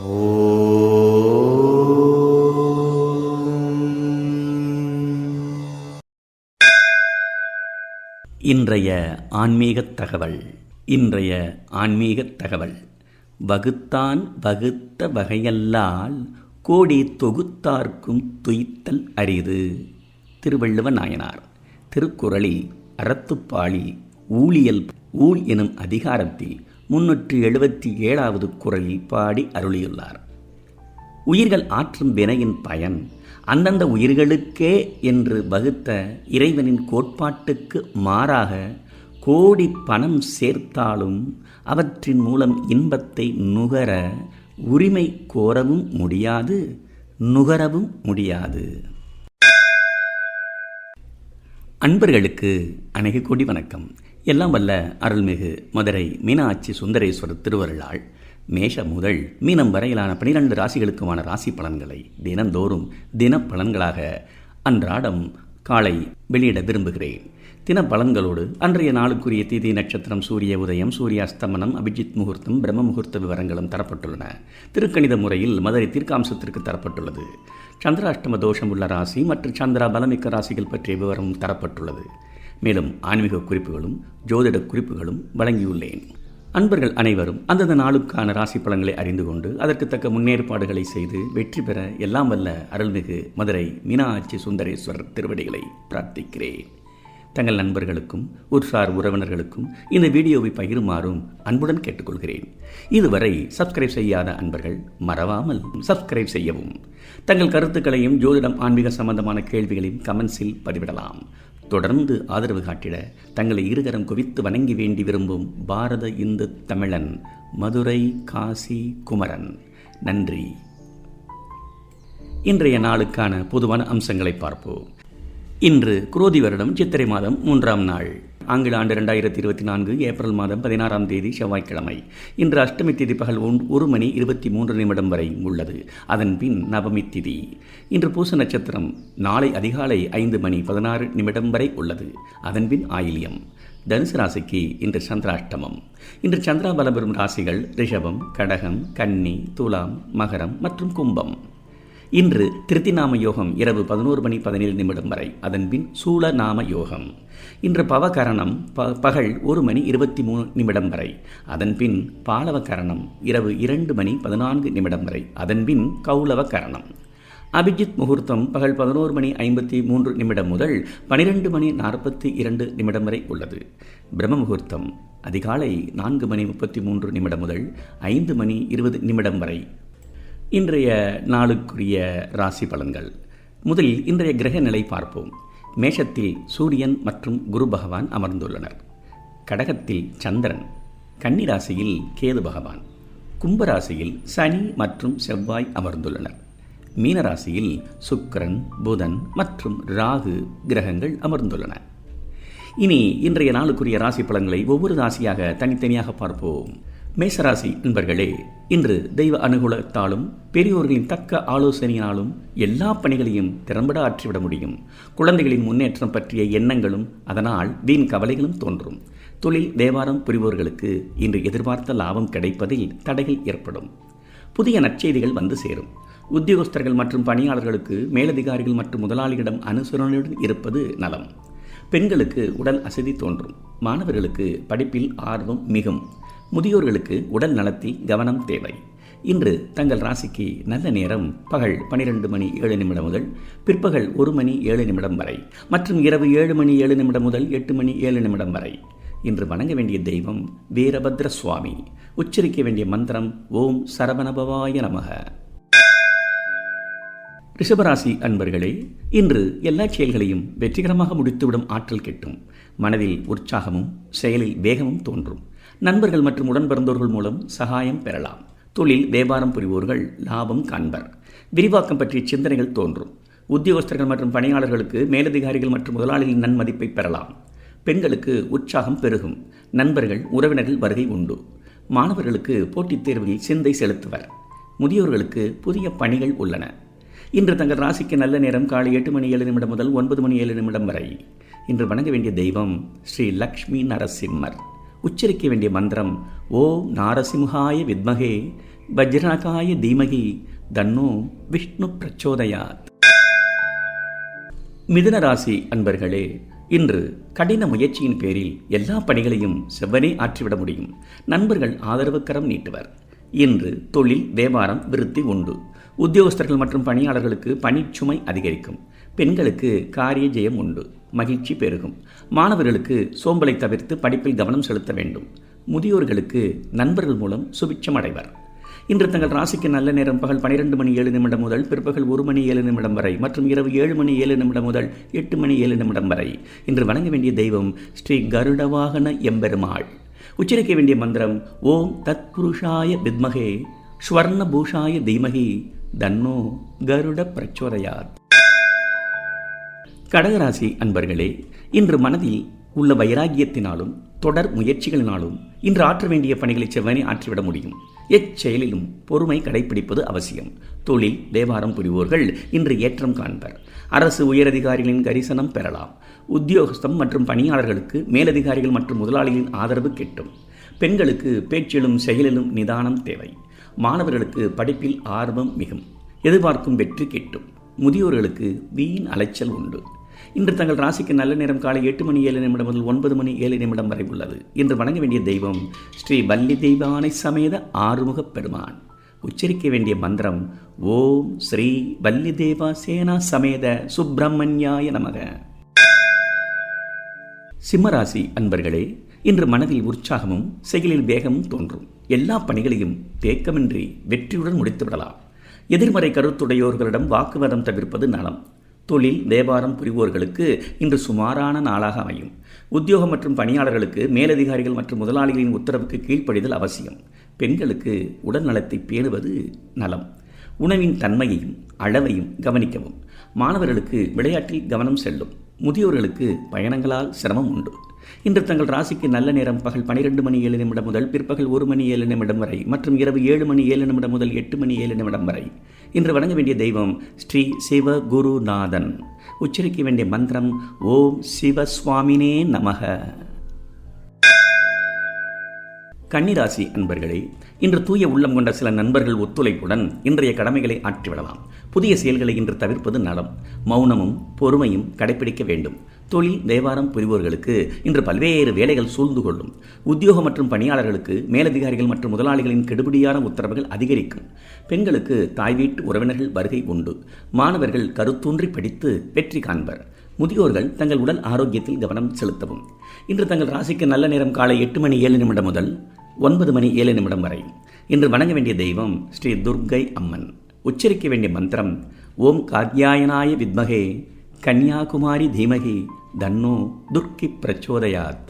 இன்றைய ஆன்மீகத் தகவல். இன்றைய ஆன்மீகத் தகவல். வகுத்தான் வகுத்த வகையல்லால் கோடி தொகுத்தார்க்கும் துய்த்தல் அரிது. திருவள்ளுவ நாயனார். திருக்குறளில் அறத்துப்பாளி ஊழியல் ஊழ் எனும் அதிகாரத்தில் முன்னூற்றி எழுபத்தி ஏழாவது குரலில் பாடி அருளியுள்ளார். உயிர்கள் ஆற்றும் வினையின் பயன் அந்தந்த உயிர்களுக்கே என்று வகுத்த இறைவனின் கோட்பாட்டுக்கு மாறாக கோடி பணம் சேர்த்தாலும் அவற்றின் மூலம் இன்பத்தை நுகர உரிமை கோரவும் முடியாது நுகரவும் முடியாது. அன்பர்களுக்கு அநேக கோடி வணக்கம். எல்லாம் வல்ல அருள்மிகு மதுரை மீனாட்சி சுந்தரேஸ்வரர் திருவருளால். மேஷ முதல் மீனம் வரையிலான பனிரெண்டு ராசிகளுக்குமான ராசி பலன்களை தினந்தோறும் தின பலன்களாக அன்றாடம் காலை வெளியிட விரும்புகிறேன். தின பலன்களோடு அன்றைய நாளுக்குரிய தீதி நட்சத்திரம் சூரிய உதயம் சூரிய அஸ்தமனம் அபிஜித் முகூர்த்தம் பிரம்ம முகூர்த்த விவரங்களும் தரப்பட்டுள்ளன. திருக்கணித முறையில் மதுரை தீர்க்காம்சத்திற்கு தரப்பட்டுள்ளது. சந்திராஷ்டம தோஷம் உள்ள ராசி மற்றும் சந்திரா பலமிக்க ராசிகள் பற்றிய விவரம் தரப்பட்டுள்ளது. மேலும் ஆன்மீக குறிப்புகளும் ஜோதிட குறிப்புகளும் வழங்கியுள்ளேன். அன்பர்கள் அனைவரும் அந்தந்த நாளுக்கான ராசி பலன்களை அறிந்து கொண்டு அதற்கு தக்க முன்னேற்பாடுகளை செய்து வெற்றி பெற எல்லாம் வல்ல அருள்மிகு மதுரை மீனாட்சி சுந்தரேஸ்வரர் திருவடிகளை பிரார்த்திக்கிறேன். தங்கள் நண்பர்களுக்கும் உற்சார் உறவினர்களுக்கும் இந்த வீடியோவை பகிருமாறும் அன்புடன் கேட்டுக்கொள்கிறேன். இதுவரை சப்ஸ்கிரைப் செய்யாத அன்பர்கள் மறவாமல் சப்ஸ்கிரைப் செய்யவும். தங்கள் கருத்துக்களையும் ஜோதிடம் ஆன்மீக சம்பந்தமான கேள்விகளையும் கமெண்ட்ஸில் பதிவிடலாம். தொடர்ந்து ஆதரவு காட்டிட தங்களை இருகரம் குவித்து வணங்கி வேண்டி விரும்பும் பாரத இந்து தமிழன் மதுரை காசி குமரன். நன்றி. இன்றைய நாளுக்கான பொதுவான அம்சங்களை பார்ப்போம். இன்று குரோதி வருடம் சித்திரை மாதம் மூன்றாம் நாள். ஆங்கில ஆண்டு ரெண்டாயிரத்தி இருபத்தி நான்கு ஏப்ரல் மாதம் பதினாறாம் தேதி செவ்வாய்க்கிழமை. இன்று அஷ்டமி திதி பகல் ஒரு மணி இருபத்தி மூன்று நிமிடம் வரை உள்ளது. அதன் பின் நவமி திதி. இன்று பூச நட்சத்திரம் நாளை அதிகாலை ஐந்து மணி பதினாறு நிமிடம் வரை உள்ளது. அதன் பின் ஆயில்யம். தனுசு ராசிக்கு இன்று சந்திராஷ்டமம். இன்று சந்திரா பெறும் ராசிகள் ரிஷபம் கடகம் கன்னி துலாம் மகரம் மற்றும் கும்பம். இன்று திருத்திநாம யோகம் இரவு பதினோரு மணி பதினேழு நிமிடம் வரை. அதன்பின் சூழநாம யோகம். இன்று பவகரணம் ப பகல் ஒரு மணி இருபத்தி மூணு நிமிடம் வரை. அதன்பின் பாலவ கரணம் இரவு இரண்டு மணி பதினான்கு நிமிடம் வரை. அதன்பின் கௌளவகரணம். அபிஜித் முகூர்த்தம் பகல் பதினோரு மணி ஐம்பத்தி மூன்று நிமிடம் முதல் பனிரெண்டு மணி நாற்பத்தி இரண்டு நிமிடம் வரை உள்ளது. பிரம்ம முகூர்த்தம் அதிகாலை நான்கு மணி முப்பத்தி மூன்று நிமிடம் முதல் ஐந்து மணி இருபது நிமிடம் வரை. இன்றைய நாளுக்குரிய ராசி பலன்கள். முதலில் இன்றைய கிரக நிலை பார்ப்போம். மேஷத்தில் சூரியன் மற்றும் குரு பகவான் அமர்ந்துள்ளனர். கடகத்தில் சந்திரன் கன்னிராசியில் கேது பகவான் கும்பராசியில் சனி மற்றும் செவ்வாய் அமர்ந்துள்ளனர். மீனராசியில் சுக்கரன் புதன் மற்றும் ராகு கிரகங்கள் அமர்ந்துள்ளன. இனி இன்றைய நாளுக்குரிய ராசி பலன்களை ஒவ்வொரு ராசியாக தனித்தனியாக பார்ப்போம். மேசராசி நண்பர்களே இன்று தெய்வ அனுகூலத்தாலும் பெரியோர்களின் தக்க ஆலோசனையினாலும் எல்லா பணிகளையும் திறம்பட ஆற்றிவிட முடியும். குழந்தைகளின் முன்னேற்றம் பற்றிய எண்ணங்களும் அதனால் வீண் கவலைகளும் தோன்றும். தொழில் தேவாரம் புரிவோர்களுக்கு இன்று எதிர்பார்த்த லாபம் கிடைப்பதில் தடைகள் ஏற்படும். புதிய நற்செய்திகள் வந்து சேரும். உத்தியோகஸ்தர்கள் மற்றும் பணியாளர்களுக்கு மேலதிகாரிகள் மற்றும் முதலாளிகளிடம் அனுசரணையுடன் இருப்பது நலம். பெண்களுக்கு உடல் அசதி தோன்றும். மாணவர்களுக்கு படிப்பில் ஆர்வம் மிகும். முதியோர்களுக்கு உடல் நலத்தில் கவனம் தேவை. இன்று தங்கள் ராசிக்கு நல்ல நேரம் பகல் பனிரெண்டு மணி ஏழு நிமிடம் முதல் பிற்பகல் ஒரு மணி ஏழு நிமிடம் வரை மற்றும் இரவு ஏழு மணி ஏழு நிமிடம் முதல் எட்டு மணி ஏழு நிமிடம் வரை. இன்று வணங்க வேண்டிய தெய்வம் வீரபத்ர சுவாமி. உச்சரிக்க வேண்டிய மந்திரம் ஓம் சரவணபவாய நமக. ரிஷபராசி அன்பர்களே இன்று எல்லா செயல்களையும் வெற்றிகரமாக முடித்துவிடும் ஆற்றல் கிட்டும். மனதில் உற்சாகமும் செயலில் வேகமும் தோன்றும். நண்பர்கள் மற்றும் உடன்பிறந்தோர்கள் மூலம் சகாயம் பெறலாம். தொழில் வியாபாரம் புரிவோர்கள் லாபம் காண்பர். விரிவாக்கம் பற்றிய சிந்தனைகள் தோன்றும். உத்தியோகஸ்தர்கள் மற்றும் பணியாளர்களுக்கு மேலதிகாரிகள் மற்றும் முதலாளிகளின் நன்மதிப்பை பெறலாம். பெண்களுக்கு உற்சாகம் பெருகும். நண்பர்கள் உறவினர்கள் வருகை உண்டு. மாணவர்களுக்கு போட்டித் தேர்வில் சிந்தை செலுத்துவர். முதியோர்களுக்கு புதிய பணிகள் உள்ளன. இன்று தங்கள் ராசிக்கு நல்ல நேரம் காலை எட்டு மணி ஏழு நிமிடம் முதல் ஒன்பது மணி ஏழு நிமிடம் வரை. இன்று வணங்க வேண்டிய தெய்வம் ஸ்ரீ லக்ஷ்மி நரசிம்மர். உச்சரிக்க வேண்டிய மந்திரம் ஓ நாரசிம்ஹாய வித்மகே வஜ்ரனகாய தீமகி தன்னோ விஷ்ணு பிரச்சோதயாத். மிதுன ராசி அன்பர்களே இன்று கடின முயற்சியின் பேரில் எல்லா பணிகளையும் செவ்வனே ஆற்றிவிட முடியும். நண்பர்கள் ஆதரவுக்கரம் நீட்டுவர். இன்று தொழில் வியாபாரம் விருத்தி உண்டு. உத்தியோகஸ்தர்கள் மற்றும் பணியாளர்களுக்கு பணிச்சுமை அதிகரிக்கும். பெண்களுக்கு காரிய ஜெயம் உண்டு. மகிழ்ச்சி பெருகும். மாணவர்களுக்கு சோம்பலை தவிர்த்து படிப்பில் கவனம் செலுத்த வேண்டும். முதியோர்களுக்கு நண்பர்கள் மூலம் சுபிட்சம் அடைவர். இன்று தங்கள் ராசிக்கு நல்ல நேரம் பகல் பனிரெண்டு மணி ஏழு நிமிடம் முதல் பிற்பகல் ஒரு மணி ஏழு நிமிடம் வரை மற்றும் இரவு ஏழு மணி ஏழு நிமிடம் முதல் எட்டு மணி ஏழு நிமிடம் வரை. இன்று வணங்க வேண்டிய தெய்வம் ஸ்ரீ கருடவாகன எம்பெருமாள். உச்சரிக்க வேண்டிய மந்திரம் ஓம் தத் புருஷாய வித்மகே ஸ்வர்ண பூஷாய தீமகி தன்னோ கருட பிரச்சோதயாத். கடகராசி அன்பர்களே இன்று மனதில் உள்ள வைராகியத்தினாலும் தொடர் முயற்சிகளினாலும் இன்று ஆற்ற வேண்டிய பணிகளை செவ்வனே ஆற்றிவிட முடியும். எச்செயலிலும் பொறுமை கடைபிடிப்பது அவசியம். தொழில் தேவாரம் புரிவோர்கள் இன்று ஏற்றம் காண்பர். அரசு உயரதிகாரிகளின் கரிசனம் பெறலாம். உத்தியோகஸ்தம் மற்றும் பணியாளர்களுக்கு மேலதிகாரிகள் மற்றும் முதலாளிகளின் ஆதரவு கிட்டும். பெண்களுக்கு பேச்சிலும் செயலிலும் நிதானம் தேவை. மாணவர்களுக்கு படிப்பில் ஆர்வம் மிகும். எதிர்பார்க்கும் வெற்றி கிட்டும். முதியோர்களுக்கு வீண் அலைச்சல் உண்டு. இன்று தங்கள் ராசிக்கு நல்ல நேரம் காலை எட்டு மணி ஏழு நிமிடம் முதல் ஒன்பது மணி ஏழு நிமிடம் வரை உள்ளது. இன்று வணங்க வேண்டிய தெய்வம் ஸ்ரீ வள்ளி தெய்வானை சமேத ஆறுமுகப் பெருமான். உச்சரிக்க வேண்டிய மந்திரம் ஓம் ஸ்ரீ வள்ளி தேவா சேனா சமேத சுப்பிரமணியாய நமக. சிம்மராசி அன்பர்களே இன்று மனதில் உற்சாகமும் செயலில் வேகமும் தோன்றும். எல்லா பணிகளையும் தேக்கமின்றி வெற்றியுடன் முடித்துவிடலாம். எதிர்மறை கருத்துடையோர்களிடம் வாக்குவாதம் தவிர்ப்பது நலம். தொழில் வியாபாரம் புரிவோர்களுக்கு இன்று சுமாரான நாளாக அமையும். உத்தியோகம் மற்றும் பணியாளர்களுக்கு மேலதிகாரிகள் மற்றும் முதலாளிகளின் உத்தரவுக்கு கீழ்ப்படிதல் அவசியம். பெண்களுக்கு உடல் நலத்தை பேணுவது நலம். உணவின் தன்மையையும் அளவையும் கவனிக்கவும். மாணவர்களுக்கு விளையாட்டில் கவனம் செல்லும். முதியோர்களுக்கு பயணங்களால் சிரமம் உண்டு. இன்று தங்கள் ராசிக்கு நல்ல நேரம் பகல் பனிரெண்டு மணி ஏழு நிமிடம் முதல் பிற்பகல் ஒரு மணி ஏழு நிமிடம் வரை மற்றும் இரவு ஏழு மணி ஏழு நிமிடம் முதல் எட்டு மணி ஏழு நிமிடம் வரை. இன்று வணங்க வேண்டிய தெய்வம் ஸ்ரீ சிவ குருநாதன் உச்சரிக்க வேண்டிய மந்திரம் ஓம் சிவ சுவாமினே நமக. கன்னிராசி அன்பர்களே இன்று தூய உள்ளம் கொண்ட சில நண்பர்கள் ஒத்துழைப்புடன் இன்றைய கடமைகளை ஆற்றிவிடலாம். புதிய செயல்களை இன்று தவிர்ப்பது நலம். மௌனமும் பொறுமையும் கடைபிடிக்க வேண்டும். தொழில் தேவாரம் புரிவோர்களுக்கு இன்று பல்வேறு வேலைகள் சூழ்ந்து கொள்ளும். உத்தியோகம் மற்றும் பணியாளர்களுக்கு மேலதிகாரிகள் மற்றும் முதலாளிகளின் கெடுபிடியான உத்தரவுகள் அதிகரிக்கும். பெண்களுக்கு தாய் வீட்டு உறவினர்கள் வருகை உண்டு. மாணவர்கள் கருத்தூன்றி படித்து வெற்றி காண்பர். முதியோர்கள் தங்கள் உடல் ஆரோக்கியத்தில் கவனம் செலுத்தவும். இன்று தங்கள் ராசிக்கு நல்ல நேரம் காலை எட்டு மணி ஏழு நிமிடம் முதல் ஒன்பது மணி ஏழு நிமிடம் வரை. இன்று வணங்க வேண்டிய தெய்வம் ஸ்ரீ துர்கை அம்மன். உச்சரிக்க வேண்டிய மந்திரம் ஓம் காத்யாயனாய வித்மகே. கன்னியாகுமாரி தீமகி தன்னோ துர்க்கி பிரச்சோதயாத்.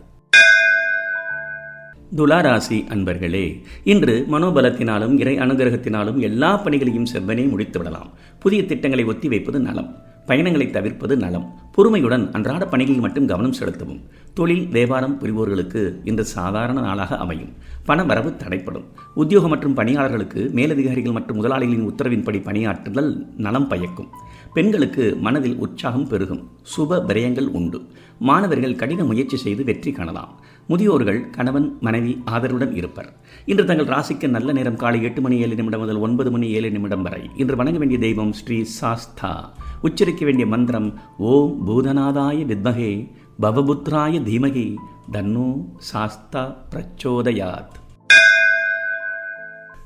துளாராசி அன்பர்களே இன்று மனோபலத்தினாலும் இறை அனுகிரகத்தினாலும் எல்லா பணிகளையும் செவ்வனே முடித்துவிடலாம். புதிய திட்டங்களை ஒத்தி வைப்பது நலம். பயணங்களை தவிர்ப்பது நலம். பொறுமையுடன் அன்றாட பணிகளில் மட்டும் கவனம் செலுத்தவும். தொழில் வியாபாரம் புரிவோர்களுக்கு இன்று சாதாரண நாளாக அமையும். பண வரவு தடைப்படும் உத்தியோகம் மற்றும் பணியாளர்களுக்கு மேலதிகாரிகள் மற்றும் முதலாளிகளின் உத்தரவின்படி பணியாற்றுதல் நலம் பயக்கும். பெண்களுக்கு மனதில் உற்சாகம் பெருகும். சுப விரயங்கள் உண்டு. மாணவர்கள் கடின முயற்சி செய்து வெற்றி காணலாம். முதியோர்கள் கணவன் மனைவி ஆதரவுடன் இருப்பர். இன்று தங்கள் ராசிக்கு நல்ல நேரம் காலை எட்டு மணி ஏழு நிமிடம் முதல் ஒன்பது மணி ஏழு நிமிடம் வரை. இன்று வணங்க வேண்டிய தெய்வம் ஸ்ரீ சாஸ்தா. உச்சரிக்க வேண்டிய மந்திரம் ஓம் பூதநாதாய வித்மகே பவபுத்ராய தீமகி தன்னோ சாஸ்தா பிரச்சோதயாத்.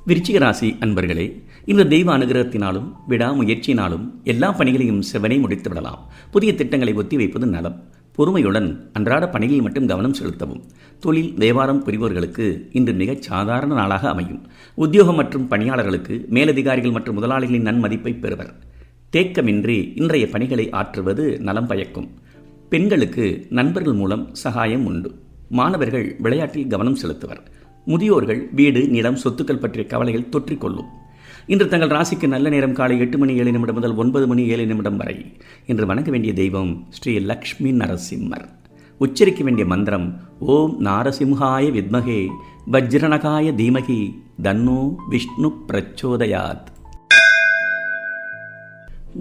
விருச்சிக ராசி அன்பர்களே இந்த தெய்வ அனுகிரகத்தினாலும் விடாமுயற்சியினாலும் எல்லா பணிகளையும் செவனே முடித்து விடலாம். புதிய திட்டங்களை ஒத்தி வைப்பது நலம். பொறுமையுடன் அன்றாட பணிகளில் மட்டும் கவனம் செலுத்தவும். தொழில் தேவாரம் புரிவோர்களுக்கு இன்று மிகச் சாதாரண நாளாக அமையும். உத்தியோகம் மற்றும் பணியாளர்களுக்கு மேலதிகாரிகள் மற்றும் முதலாளிகளின் நன்மதிப்பை பெறுவர். தேக்கமின்றி இன்றைய பணிகளை ஆற்றுவது நலம் பயக்கும். பெண்களுக்கு நண்பர்கள் மூலம் சகாயம் உண்டு. மாணவர்கள் விளையாட்டில் கவனம் செலுத்துவர். முதியோர்கள் வீடு நிலம் சொத்துக்கள் பற்றிய கவலைகள் தொற்றிக்கொள்ளும். இன்று தங்கள் ராசிக்கு நல்ல நேரம் காலை எட்டு மணி ஏழு நிமிடம் முதல் ஒன்பது மணி ஏழு நிமிடம் வரை. இன்று வணங்க வேண்டிய தெய்வம் ஸ்ரீ லக்ஷ்மி நரசிம்மர். உச்சரிக்க வேண்டிய மந்திரம் ஓம் நாரசிம்ஹாய வித்மகே வஜ்ரனகாய தீமகி தன்னோ விஷ்ணு பிரச்சோதயாத்.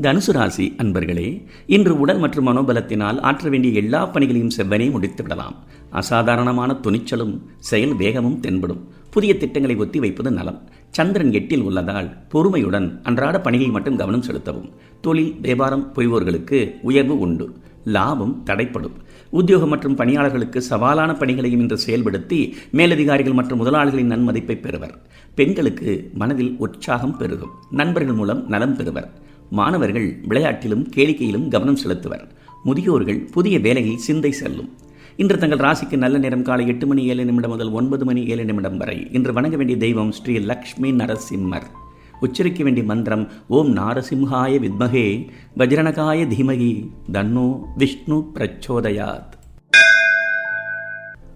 தனுசு ராசி அன்பர்களே இன்று உடல் மற்றும் மனோபலத்தினால் ஆற்ற வேண்டிய எல்லா பணிகளையும் செவ்வனே முடித்து விடலாம். அசாதாரணமான துணிச்சலும் செயல் வேகமும் தென்படும். புதிய திட்டங்களை ஒத்தி வைப்பது நலம். சந்திரன் எட்டில் உள்ளதால் பொறுமையுடன் அன்றாட பணியை மட்டும் கவனம் செலுத்தவும். தொழில் வியாபாரம் புரிவோர்களுக்கு உயர்வு உண்டு. லாபம் தடைப்படும். உத்தியோகம் மற்றும் பணியாளர்களுக்கு சவாலான பணிகளையும் இன்று செயல்படுத்தி மேலதிகாரிகள் மற்றும் முதலாளிகளின் நன்மதிப்பை பெறுவர். பெண்களுக்கு மனதில் உற்சாகம் பெருகும். நண்பர்கள் மூலம் நலம் பெறுவர். மாணவர்கள் விளையாட்டிலும் கேளிக்கையிலும் கவனம் செலுத்துவர். முதியோர்கள் புதிய வேலையில் சிந்தை செல்லும். இன்று தங்கள் ராசிக்கு நல்ல நேரம் காலை எட்டு மணி ஏழு நிமிடம் முதல் ஒன்பது மணி ஏழு நிமிடம் வரை இன்று வணங்க வேண்டிய தெய்வம் ஸ்ரீ லக்ஷ்மி நரசிம்மர். உச்சரிக்க வேண்டிய மந்திரம் ஓம் நாரசிம்ஹாய வித்மகே வஜ்ரணகாய தீமகி தன்னோ விஷ்ணு பிரச்சோதயாத்.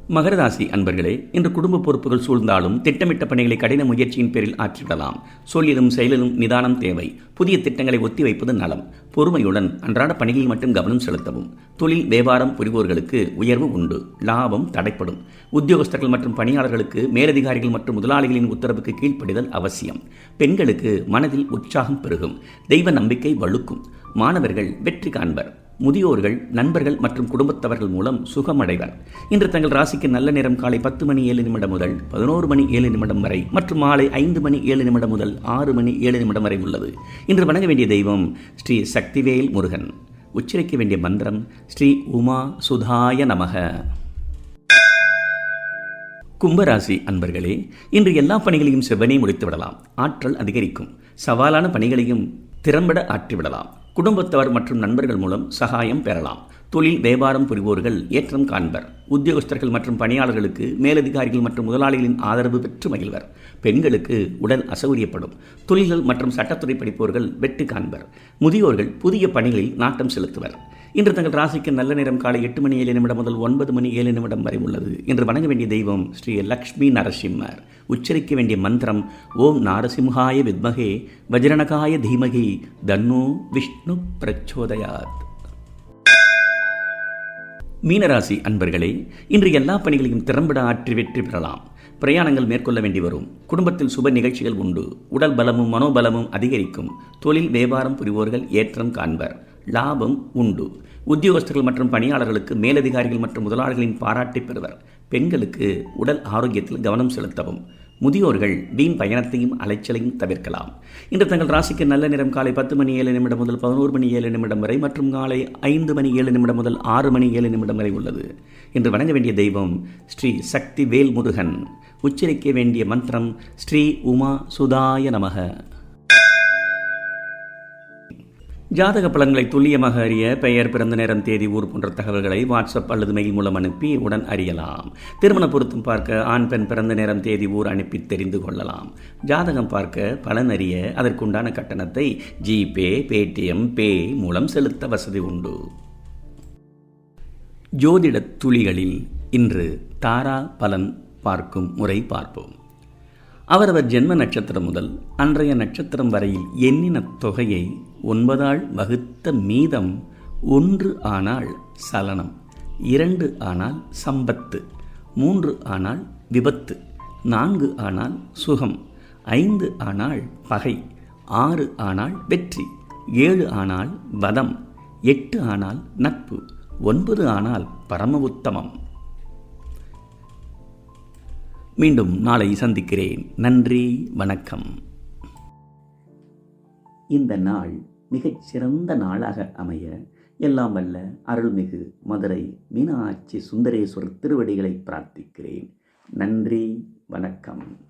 மகரராசி அன்பர்களே இன்று குடும்ப பொறுப்புகள் சூழ்ந்தாலும் திட்டமிட்ட பணிகளை கடின முயற்சியின் பேரில் ஆற்றிவிடலாம் சொல்லிலும் செயலிலும் நிதானம் தேவை. புதிய திட்டங்களை ஒத்திவைப்பது நலம். பொறுமையுடன் அன்றாட பணிகளில் மட்டும் கவனம் செலுத்தவும். தொழில் வியாபாரம் புரிவோர்களுக்கு உயர்வு உண்டு. லாபம் தடைப்படும். உத்தியோகஸ்தர்கள் மற்றும் பணியாளர்களுக்கு மேலதிகாரிகள் மற்றும் முதலாளிகளின் உத்தரவுக்கு கீழ்ப்படிதல் அவசியம். பெண்களுக்கு மனதில் உற்சாகம் பெருகும். தெய்வ நம்பிக்கை வலுக்கும். மாணவர்கள் வெற்றி காண்பர். முதியோர்கள் நண்பர்கள் மற்றும் குடும்பத்தவர்கள் மூலம் சுகமடைவர். இன்று தங்கள் ராசிக்கு நல்ல நேரம் காலை பத்து மணி ஏழு நிமிடம் முதல் பதினோரு மணி ஏழு நிமிடம் வரை மற்றும் மாலை ஐந்து மணி ஏழு நிமிடம் முதல் ஆறு மணி ஏழு நிமிடம் வரை உள்ளது. இன்று வணங்க வேண்டிய தெய்வம் ஸ்ரீ சக்திவேல் முருகன். உச்சரிக்க வேண்டிய மந்திரம் ஸ்ரீ உமா சுதாய நமக. கும்பராசி அன்பர்களே இன்று எல்லா பணிகளையும் செவ்வனே முடித்து விடலாம் ஆற்றல் அதிகரிக்கும். சவாலான பணிகளையும் திறம்பட ஆற்றிவிடலாம். குடும்பத்தவர் மற்றும் நண்பர்கள் மூலம் சகாயம் பெறலாம். தொழில் வியாபாரம் புரிவோர்கள் ஏற்றம் காண்பர். உத்தியோகஸ்தர்கள் மற்றும் பணியாளர்களுக்கு மேலதிகாரிகள் மற்றும் முதலாளிகளின் ஆதரவு பெற்று மகிழ்வர். பெண்களுக்கு உடல் அசௌரியப்படும் தொழில்கள் மற்றும் சட்டத்துறை படிப்பவர்கள் வெற்றி காண்பர். முதியோர்கள் புதிய பணிகளில் நாட்டம் செலுத்துவர். இன்று தங்கள் ராசிக்கு நல்ல நேரம் காலை எட்டு மணி ஏழு நிமிடம் முதல் ஒன்பது மணி ஏழு நிமிடம் வரை உள்ளது இன்று வணங்க வேண்டிய தெய்வம் ஸ்ரீ லக்ஷ்மி நரசிம்மர். உச்சரிக்க வேண்டிய மந்திரம் ஓம் நாரசிம்ஹாய வித்மகே வஜ்ரணகாய தீமகி தன்னோ விஷ்ணு பிரச்சோதயாத். மீனராசி அன்பர்களே இன்று எல்லா பணிகளையும் திறம்பட ஆற்றி வெற்றி பெறலாம். பிரயாணங்கள் மேற்கொள்ள வேண்டி வரும். குடும்பத்தில் சுப நிகழ்ச்சிகள் உண்டு. உடல் பலமும் மனோபலமும் அதிகரிக்கும். தொழில் வியாபாரம் புரிவோர்கள் ஏற்றம் காண்பர். லாபம் உண்டு. உத்தியோகஸ்தர்கள் மற்றும் பணியாளர்களுக்கு மேலதிகாரிகள் மற்றும் முதலாளிகளின் பாராட்டை பெறுவர். பெண்களுக்கு உடல் ஆரோக்கியத்தில் கவனம் செலுத்தவும். முதியோர்கள் வீண் பயணத்தையும் அலைச்சலையும் தவிர்க்கலாம். இன்று தங்கள் ராசிக்கு நல்ல நேரம் காலை பத்து மணி ஏழு நிமிடம் முதல் பதினோரு மணி ஏழு நிமிடம் வரை மற்றும் காலை ஐந்து மணி ஏழு நிமிடம் முதல் ஆறு மணி ஏழு நிமிடம் வரை உள்ளது. இன்று வணங்க வேண்டிய தெய்வம் ஸ்ரீ சக்தி வேல்முருகன். உச்சரிக்க வேண்டிய மந்திரம் ஸ்ரீ உமா சுதாய நமக. ஜாதக பலன்களை துல்லியமாக அறிய பெயர் பிறந்த நேரம் தேதி ஊர் போன்ற தகவல்களை வாட்ஸ்அப் அல்லது மெயில் மூலம் அனுப்பி உடன் அறியலாம். திருமண பொருத்தம் பார்க்க ஆண் பெண் பிறந்த நேரம் தேதி ஊர் அனுப்பி தெரிந்து கொள்ளலாம். ஜாதகம் பார்க்க பலன் அறிய அதற்குண்டான கட்டணத்தை ஜிபே பேடிஎம் பே மூலம் செலுத்த வசதி உண்டு. ஜோதிட துளிகளில் இன்று தாரா பலன் பார்க்கும் முறை பார்ப்போம். அவரவர் ஜென்ம நட்சத்திரம் முதல் அன்றைய நட்சத்திரம் வரையில் எண்ணின தொகையை ஒன்பதாள் வகுத்த மீதம் ஒன்று ஆனால் சலனம் இரண்டு ஆனால் சம்பத்து மூன்று ஆனால் விபத்து நான்கு ஆனால் சுகம் ஐந்து ஆனால் பகை ஆறு ஆனால் வெற்றி ஏழு ஆனால் வதம் எட்டு ஆனால் நட்பு ஒன்பது ஆனால் பரம உத்தமம். மீண்டும் நாளை சந்திக்கிறேன். நன்றி வணக்கம். இந்த நாள் மிகச் சிறந்த நாளாக அமைய எல்லாம் வல்ல அருள்மிகு மதுரை மீனாட்சி சுந்தரேஸ்வரர் திருவடிகளை பிரார்த்திக்கிறேன். நன்றி வணக்கம்.